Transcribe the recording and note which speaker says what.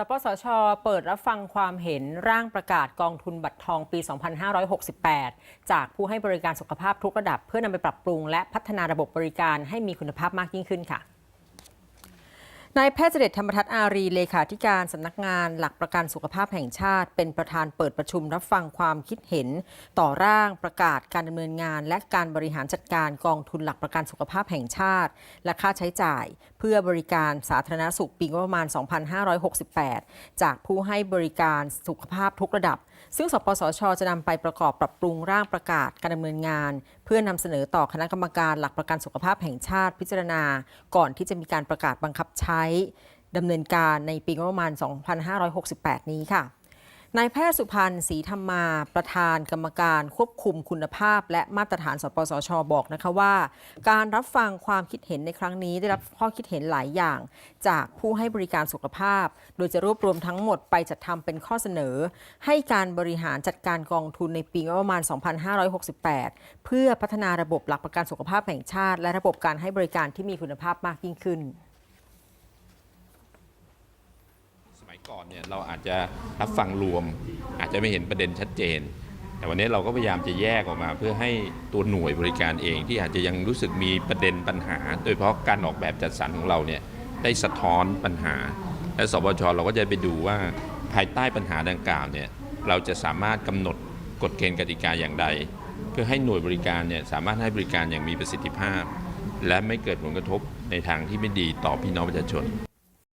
Speaker 1: สปสช เปิดรับฟังความเห็นร่างประกาศกองทุนบัตรทองปี 2568 จากผู้ให้บริการสุขภาพทุกระดับ เพื่อนำไปปรับปรุงและพัฒนาระบบบริการให้มีคุณภาพมากยิ่งขึ้นค่ะนายแพทย์เจริญธรรมทัศน์อารีเลขาธิการสำนักงานหลักประกันสุขภาพแห่งชาติ เป็นประธานเปิดประชุมรับฟังความคิดเห็น ต่อร่างประกาศการดำเนินงาน และการบริหารจัดการกองทุนหลักประกันสุขภาพแห่งชาติ และค่าใช้จ่ายเพื่อบริการสาธารณสุขปีงบประมาณ 2568 จากผู้ให้บริการสุขภาพทุกระดับ ซึ่งสปสช จะนำไปประกอบปรับปรุงร่างประกาศการดำเนินงาน เพื่อนำเสนอต่อคณะกรรมการหลักประกันสุขภาพแห่งชาติพิจารณา ก่อนที่จะมีการประกาศบังคับใช้ดำเนินการในปีงบประมาณ 2568 นี้ค่ะ นายแพทย์สุพันธ์ศรีธรรมา ประธานกรรมการควบคุมคุณภาพ และมาตรฐาน สปสช บอกนะคะว่า การรับฟังความคิดเห็นในครั้งนี้ ได้รับข้อคิดเห็นหลายอย่าง จากผู้ให้บริการสุขภาพ โดยจะรวบรวมทั้งหมดไปจัดทำเป็นข้อเสนอ ให้การบริหารจัดการกองทุนในปีงบประมาณ 2568 เพื่อพัฒนาระบบหลักประกันสุขภาพแห่งชาติ และระบบการให้บริการที่มีคุณภาพมากยิ่งขึ้น
Speaker 2: สมัย ก่อนเนี่ยเราอาจจะรับฟังรวม อาจจะไม่เห็นประเด็นชัดเจน แต่วันนี้เราก็พยายามจะแยกออกมา เพื่อให้ตัวหน่วยบริการเองที่อาจจะยังรู้สึกมีประเด็นปัญหา โดยเฉพาะการออกแบบจัดสรรของเราเนี่ยได้สะท้อนปัญหา และสบชเราก็จะไปดูว่าภายใต้ปัญหาดังกล่าวเนี่ยเราจะสามารถกำหนดกฎเกณฑ์กติกาอย่างใด เพื่อให้หน่วยบริการเนี่ยสามารถให้บริการอย่างมีประสิทธิภาพ และไม่เกิดผลกระทบในทางที่ไม่ดีต่อพี่น้องประชาชน